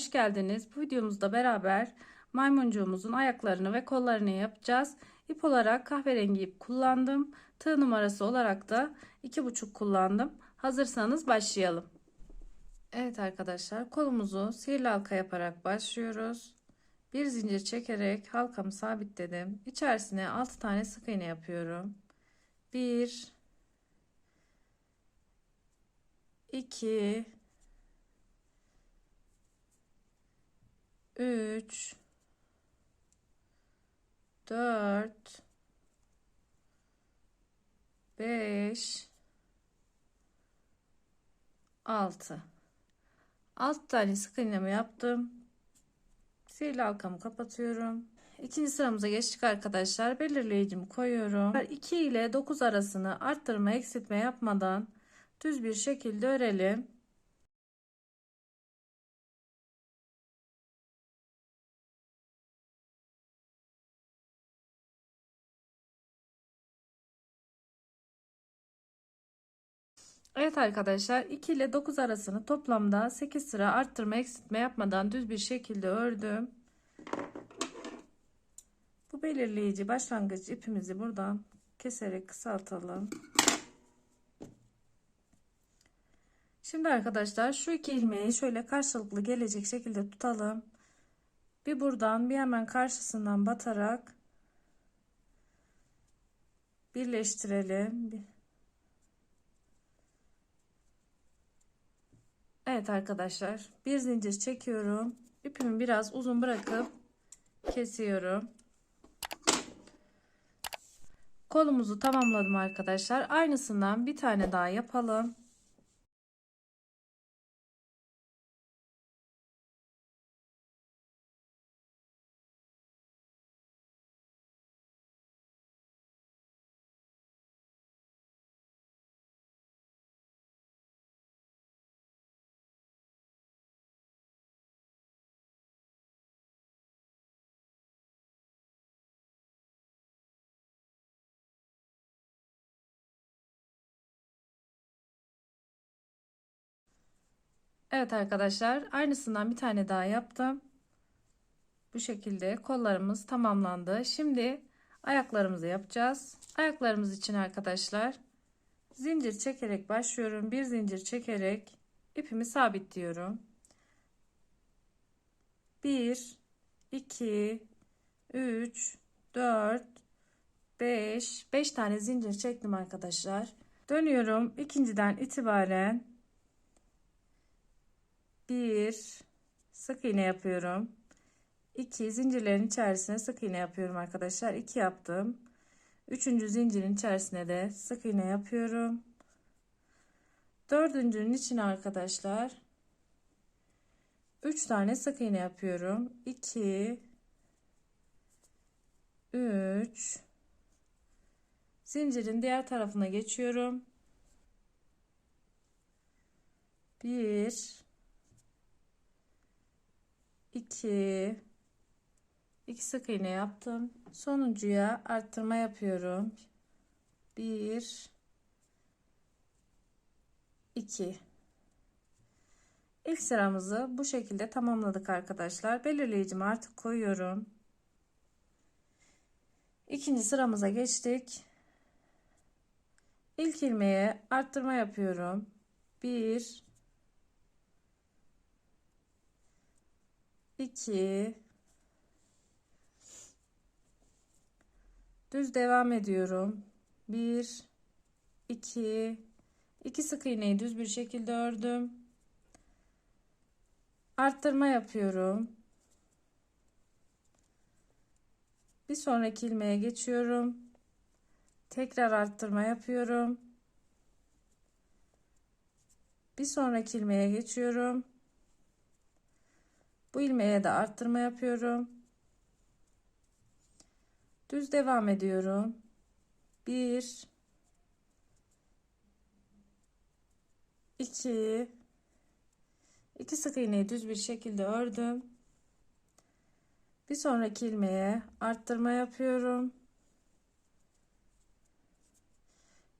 hoş geldiniz. Bu videomuzda beraber maymuncuğumuzun ayaklarını ve kollarını yapacağız. İp olarak kahverengi ip kullandım. Tığ numarası olarak da 2,5 kullandım. Hazırsanız başlayalım. Evet arkadaşlar kolumuzu sihirli halka yaparak başlıyoruz. Bir zincir çekerek halkamı sabitledim. İçerisine 6 tane sık iğne yapıyorum. 1 2 3 4 5 6 6 tane sık iğnemi yaptım. Sihirli halkamı kapatıyorum. İkinci sıramıza geçtik arkadaşlar. Belirleyicimi koyuyorum. 2 ile 9 arasını arttırma eksiltme yapmadan düz bir şekilde örelim. Evet arkadaşlar 2 ile 9 arasını toplamda 8 sıra arttırma eksiltme yapmadan düz bir şekilde ördüm. Bu belirleyici başlangıç ipimizi buradan keserek kısaltalım. Şimdi arkadaşlar şu iki ilmeği şöyle karşılıklı gelecek şekilde tutalım. Bir buradan bir hemen karşısından batarak birleştirelim. Evet arkadaşlar bir zincir çekiyorum. İpimi biraz uzun bırakıp kesiyorum. Kolumuzu tamamladım arkadaşlar. Aynısından bir tane daha yapalım. Evet arkadaşlar aynısından bir tane daha yaptım. Bu şekilde kollarımız tamamlandı. Şimdi ayaklarımızı yapacağız. Ayaklarımız için arkadaşlar zincir çekerek başlıyorum. Bir zincir çekerek ipimi sabitliyorum. 1 2 3 4 5 5 tane zincir çektim arkadaşlar. Dönüyorum. ikinciden itibaren bir sık iğne yapıyorum. 2 zincirlerin içerisine sık iğne yapıyorum arkadaşlar. 2 yaptım. Üçüncü zincirin içerisine de sık iğne yapıyorum. Dördüncünün içine arkadaşlar 3 tane sık iğne yapıyorum. 2 3 zincirin diğer tarafına geçiyorum. 1 2 2 sık iğne yaptım. Sonuncuya arttırma yapıyorum. 1 2 İlk sıramızı bu şekilde tamamladık arkadaşlar. Belirleyicimi artık koyuyorum. İkinci sıramıza geçtik. İlk ilmeğe arttırma yapıyorum. 1 2 düz devam ediyorum. 1 2 2 sık iğneyi düz bir şekilde ördüm. Arttırma yapıyorum. Bir sonraki ilmeğe geçiyorum. Tekrar arttırma yapıyorum. Bir sonraki ilmeğe geçiyorum bu ilmeğe de arttırma yapıyorum. Düz devam ediyorum. 1 2 2 sık iğneyi düz bir şekilde ördüm. Bir sonraki ilmeğe arttırma yapıyorum.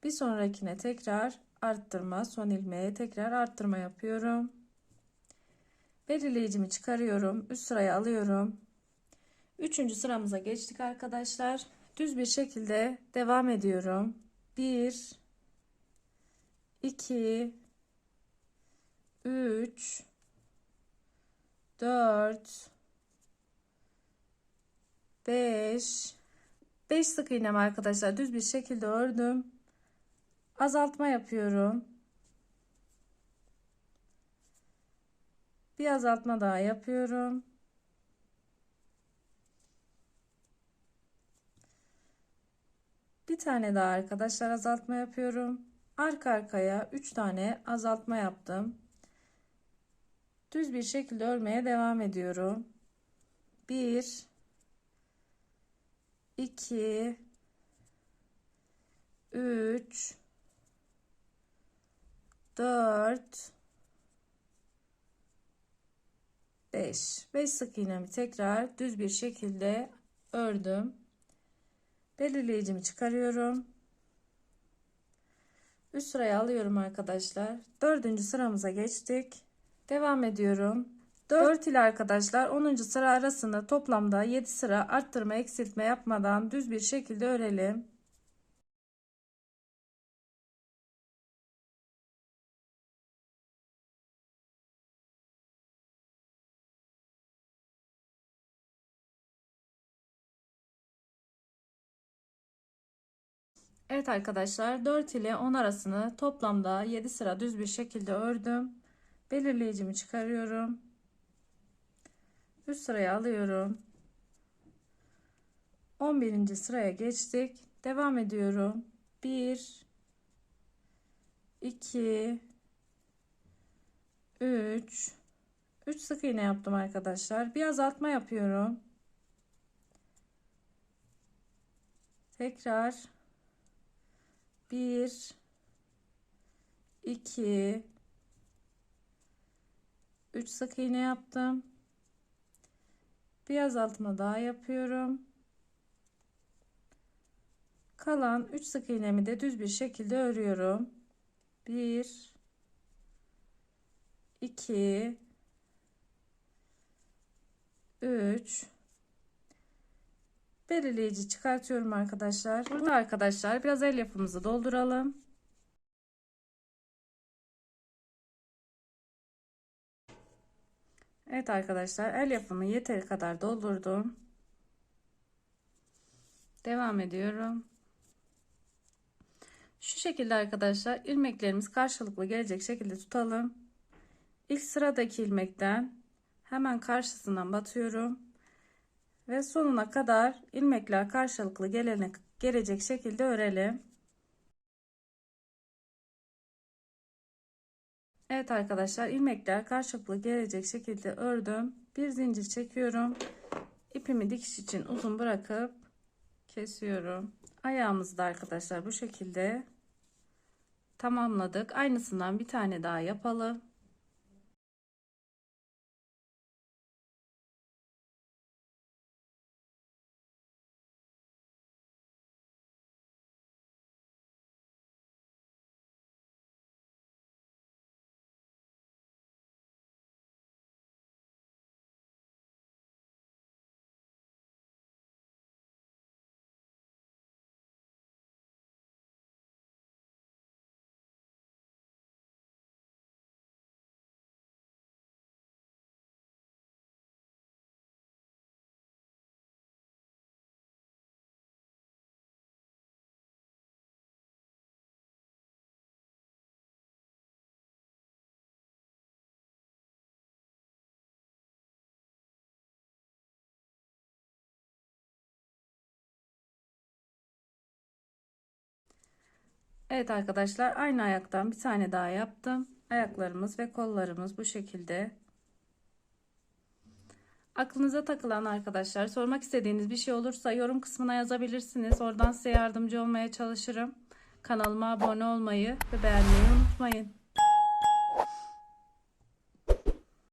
Bir sonrakine tekrar arttırma, son ilmeğe tekrar arttırma yapıyorum. Belirleyicimi çıkarıyorum. Üst sıraya alıyorum. Üçüncü sıramıza geçtik arkadaşlar. Düz bir şekilde devam ediyorum. 1 2 3 4 5 5 sık iğnem arkadaşlar düz bir şekilde ördüm. Azaltma yapıyorum. Bir azaltma daha yapıyorum. Bir tane daha arkadaşlar azaltma yapıyorum. Arka arkaya 3 tane azaltma yaptım. Düz bir şekilde örmeye devam ediyorum. 1 2 3 4 5 5 sık iğnemi tekrar düz bir şekilde ördüm. Belirleyicimi çıkarıyorum. Üst sıraya alıyorum arkadaşlar. Dördüncü sıramıza geçtik. Devam ediyorum. 4 ile arkadaşlar 10. sıra arasında toplamda 7 sıra arttırma eksiltme yapmadan düz bir şekilde örelim. Evet arkadaşlar 4 ile 10 arasını toplamda 7 sıra düz bir şekilde ördüm. Belirleyicimi çıkarıyorum. Üst sıraya alıyorum. 11. sıraya geçtik. Devam ediyorum. 1 2 3 3 sık iğne yaptım arkadaşlar. Bir azaltma yapıyorum. Tekrar 1 2 3 sık iğne yaptım. Bir azaltma daha yapıyorum. Kalan 3 sık iğnemi de düz bir şekilde örüyorum. 1 2 3 belirleyici çıkartıyorum arkadaşlar. Burada arkadaşlar biraz el yapımızı dolduralım. Evet arkadaşlar el yapımı yeteri kadar doldurdum. Devam ediyorum. Şu şekilde arkadaşlar ilmeklerimiz karşılıklı gelecek şekilde tutalım. İlk sıradaki ilmekten hemen karşısından batıyorum. Ve sonuna kadar ilmekler karşılıklı gelene, gelecek şekilde örelim. Evet arkadaşlar ilmekler karşılıklı gelecek şekilde ördüm. Bir zincir çekiyorum. İpimi dikiş için uzun bırakıp kesiyorum. Ayağımızı da arkadaşlar bu şekilde tamamladık. Aynısından bir tane daha yapalım. Evet arkadaşlar aynı ayaktan bir tane daha yaptım. Ayaklarımız ve kollarımız bu şekilde. Aklınıza takılan arkadaşlar sormak istediğiniz bir şey olursa yorum kısmına yazabilirsiniz. Oradan size yardımcı olmaya çalışırım. Kanalıma abone olmayı ve beğenmeyi unutmayın.